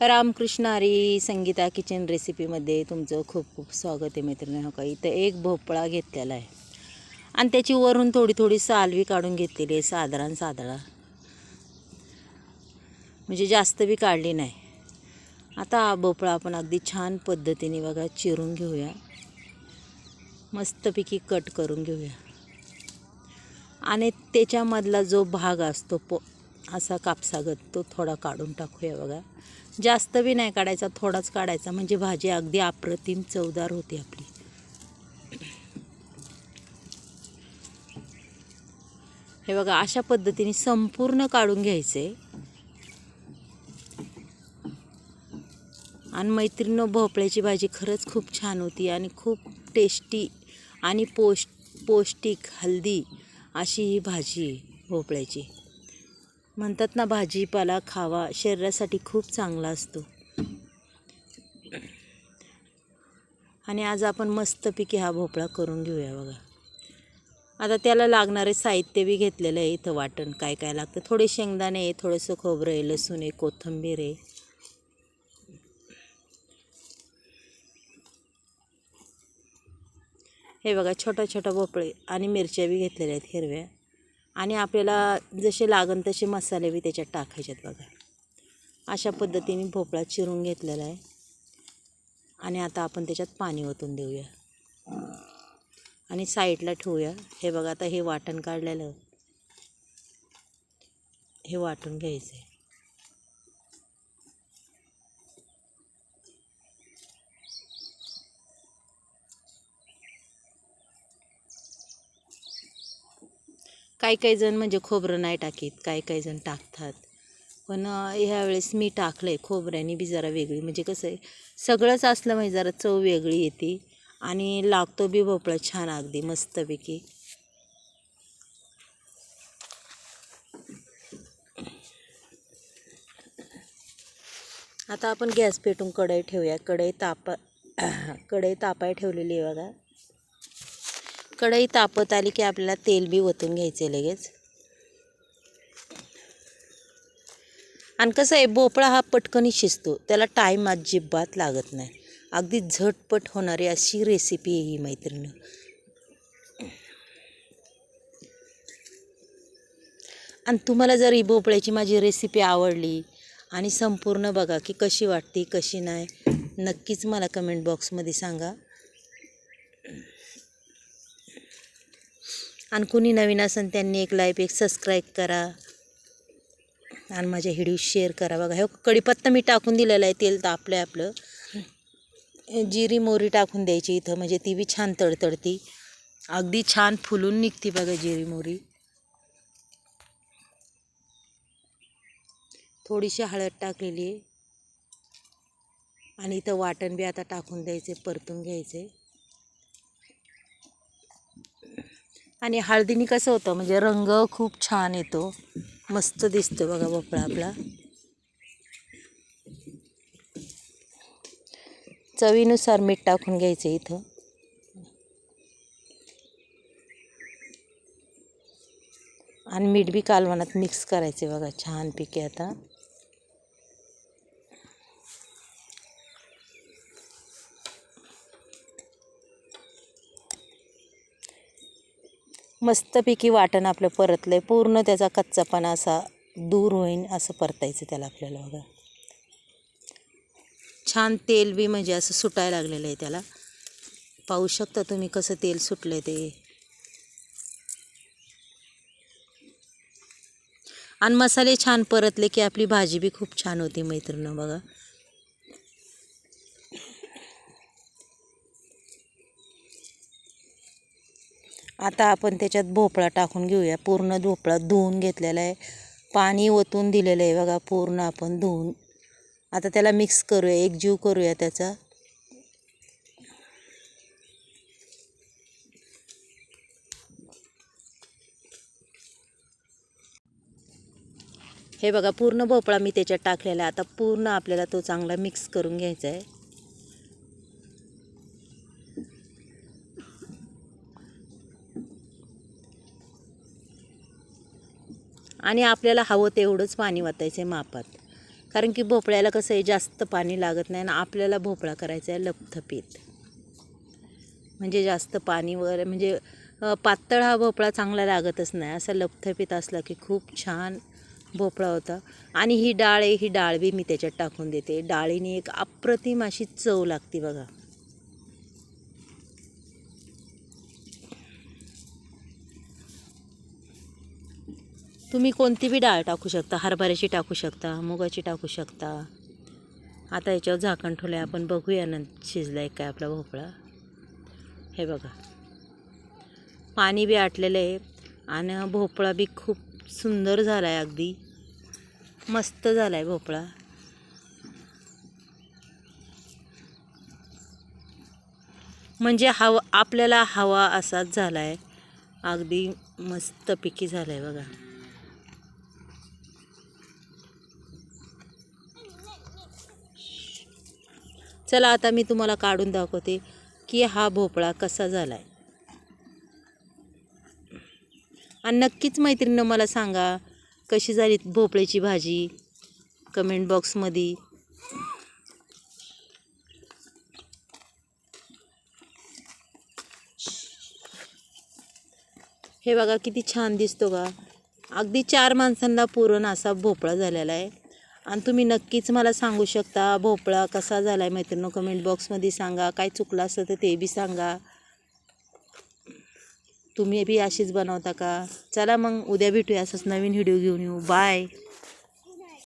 Ramakrishna Hari Sangeeta kitchen रेसिपीमध्ये तुमचं खूप खूप स्वागत आहे मैत्रिणी हो का? इथं एक भोपळा घेतलेला आहे. आणि त्याची वरून थोडी थोडी सालवी काढून घेतलेली आहे साधारण साधारण. म्हणजे जास्त बी काढली नाही. आता हा भोपळा आपण अगदी छान पद्धतीने बघा चिरून घेऊया. मस्तपैकी कट करून घेऊया. आणि त्याच्यामधला जो भाग असतो प असा कापसागत तो थोडा काढून टाकूया बघा. जास्त बी नाही काढायचा थोडाच काढायचा. म्हणजे भाजी अगदी अप्रतिम चवदार होती आपली. हे बघा अशा पद्धतीने संपूर्ण काढून घ्यायचे. आणि मैत्रिणी भोपळ्याची भाजी खरंच खूप छान होती आणि खूप टेस्टी आणि पोष पौष्टिक हल्दी अशी ही भाजी भोपळ्याची. म्हणतात ना भाजीपाला खावा शरीरासाठी खूप चांगला असतो. आणि आज आपण मस्तपैकी हा भोपळा करून घेऊया बघा. आता त्याला लागणारे साहित्य बी घेतलेलं आहे इथं वाटण काय काय लागतं. थोडे शेंगदाणे आहे थोडंसं खोबरं आहे लसूण आहे कोथिंबीर आहे. हे बघा छोटा छोटा भोपळे आणि मिरच्या बी घेतलेल्या आहेत हिरव्या. आणि आपल्याला जसे लागन तसे मसाले बी त्याच्यात टाकायचे आहेत बघा. अशा पद्धतीने भोपळा चिरून घेतलेला आहे. आणि आता आपण त्याच्यात पाणी ओतून देऊया. आणि साईडला ठेवूया. हे बघा आता हे वाटण काढलेलं. हे वाटून घ्यायचं आहे काही काही जण म्हणजे खोबरं नाही टाकीत काही काही जण टाकतात. पण ह्यावेळेस मी टाकलं आहे खोबऱ्याने बी जरा वेगळी. म्हणजे कसं आहे सगळंच असलं म्हणजे जरा चव वेगळी येते आणि लागतो बी भोपळा छान अगदी मस्तपैकी. आता आपण गॅस पेटून कढई ठेवूया. कढई तापा कढई तापाय ठेवलेली आहे बघा. कढई तापत आली की आपल्याला तेल बी ओतून घ्यायचे लगेच. आणि कसं आहे भोपळा हा पटकनही शिजतो. त्याला टाईम अजिबात लागत नाही. अगदी झटपट होणारी अशी रेसिपी आहे ही मैत्रीण. आणि तुम्हाला जर ही भोपळ्याची माझी रेसिपी आवडली आणि संपूर्ण बघा की कशी वाटते कशी नाही नक्कीच मला कमेंट बॉक्समध्ये सांगा. आणि कुणी नवीन असेल त्यांनी एक लाईक एक सबस्क्राईब करा. आणि माझ्या व्हिडिओ शेअर करा. बघा हे कढीपत्ता मी टाकून दिलेला आहे तेल तापलं आहे आपलं. जिरी मोरी टाकून द्यायची इथं म्हणजे ती बी छान तडतडती. अगदी छान फुलून निघते बघा जिरी मोरी थोडीशी हळद टाकलेली आहे. आणि इथं वाटण बी आता टाकून द्यायचे परतून घ्यायचे. आणि हळदीने कसं होतं म्हणजे रंग खूप छान येतो. मस्त दिसतो बघा भोपळा आपला. चवीनुसार मीठ टाकून घ्यायचं इथं. आणि मीठ बी कालवणात मिक्स करायचे बघा छानपैकी आता. मस्तपैकी वाटण आपलं परतलं आहे पूर्ण त्याचा कच्चापणा असा दूर होईन असं परतायचं त्याला आपल्याला बघा. छान तेल बी म्हणजे असं सुटायला लागलेलं आहे त्याला. पाहू शकता तुम्ही कसं तेल सुटलं आहे ते. आणि मसाले छान परतले की आपली भाजी बी खूप छान होती मैत्रिणी बघा. आता आपण त्याच्यात भोपळा टाकून घेऊया. पूर्ण भोपळा धुवून घेतलेला आहे. पाणी ओतून दिलेलं आहे बघा पूर्ण आपण धुवून. आता त्याला मिक्स करूया एक जीव करूया त्याचा. हे बघा पूर्ण भोपळा मी त्याच्यात टाकलेला आहे. आता पूर्ण आपल्याला तो चांगला मिक्स करून घ्यायचा आहे. आणि आपल्याला हवं तेवढंच पाणी वाचायचं आहे मापात. कारण की भोपळ्याला कसं आहे जास्त पाणी लागत नाही आणि आपल्याला भोपळा करायचा आहे लपथपीत. म्हणजे जास्त पाणी वगैरे म्हणजे पातळ हा भोपळा चांगला लागतच नाही. असा लपथपीत असला की खूप छान भोपळा होता. आणि ही डाळ आहे ही डाळ बी मी त्याच्यात टाकून देते. डाळीने एक अप्रतिम अशी चव लागते बघा. तुम्ही कोणती बी डाळ टाकू शकता हरभऱ्याची टाकू शकता मुगाची टाकू शकता. आता याच्यावर झाकण ठेवलं आहे आपण बघूया न शिजला आहे काय आपला भोपळा. हे बघा. पाणी बी आटलेलं आहे आणि भोपळा बी खूप सुंदर झाला आहे अगदी. मस्त झाला आहे भोपळा. म्हणजे हवा आपल्याला हवा असाच झाला आहे अगदी मस्तपैकी झाला आहे बघा. चला आता मी तुम्हाला काढून दाखवते की हा भोपळा कसा झाला आहे आणि नक्कीच मैत्रिणीनं मला सांगा कशी झाली भोपळ्याची भाजी? कमेंट बॉक्समध्ये हे बघा किती छान दिसतो का अगदी चार माणसांना पुरण असा भोपळा झालेला आहे. आणि तुम्ही नक्कीच मला सांगू शकता भोपळा कसा झाला आहे मैत्रिणी कमेंट बॉक्समध्ये सांगा काय चुकलं असतं तर ते बी सांगा. तुम्ही बी अशीच बनवता का? चला मग उद्या भेटूया असंच नवीन व्हिडिओ घेऊन येऊ. बाय